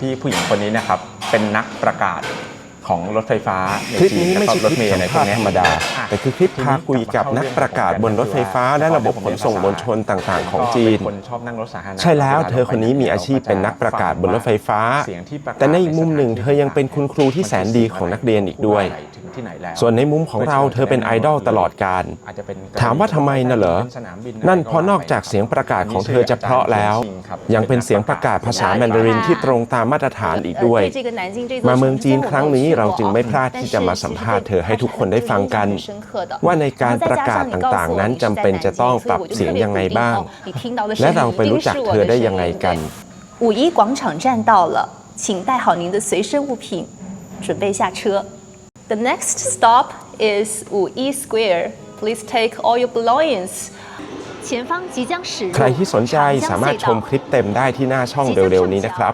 ที่ผู้หญิงคนนี้นะครับเป็นนักประกาศของรถไฟฟ้าในคลิปจีนนี้ไม่แล้วใช่ก็ครลิถปเมล์อะไรสัมพวภากษณ์เนี้ยธรรมดาอะแต่คือคลิปพาคุยกับนักประกาศบนรถไฟฟ้า และระบบขนส่งมวลชนต่างๆ ของจีนก็เป็คนชอบนั่งรถสาธารณะใช่แล้วเธอคนนี้มีอาชีพเป็นนักประกาศบนรถไฟฟ้าเสียงที่ประกาศแต่ในอีกมุมหนึ่งเธอยังเป็นคุณครูที่แสนดีของนักเรียนอีกด้วยถึง ที่ไหนแล้ว ส่วนในมุมของเราเธอเป็นไอดอลตลอดการ อาจจะเป็น ถามว่าทำไมน่ะเหรอ ป็สามบิ นั่นเพราะนอกจากเสียงประกาศของเธอจะเพราะแล้ว ยังเป็นเสียงประกาศภาษาแมนดารินที่ตรงตามมาตรฐานอีกด้วย มาเมืองจีนครั้งนี้เราจึงไม่พลาดที่จะมาสัมภาษณ์เธอให้ทุกคนได้ฟังกัน ว่าในการประกาศต่างๆ นั้นจำเป็นจะต้องปรับเสียงยังไงบ้าง และเราไปรู้จักเธอได้ยังไงกัน 五一广场站到了，请带好您的随身物品，准备下车。 The next stop is 五一 Square. Please take all your belongings. 前方即将驶入 ใครที่สนใจสามารถชมคลิปเต็มได้ที่หน้าช่องเร็วๆนี้นะครับ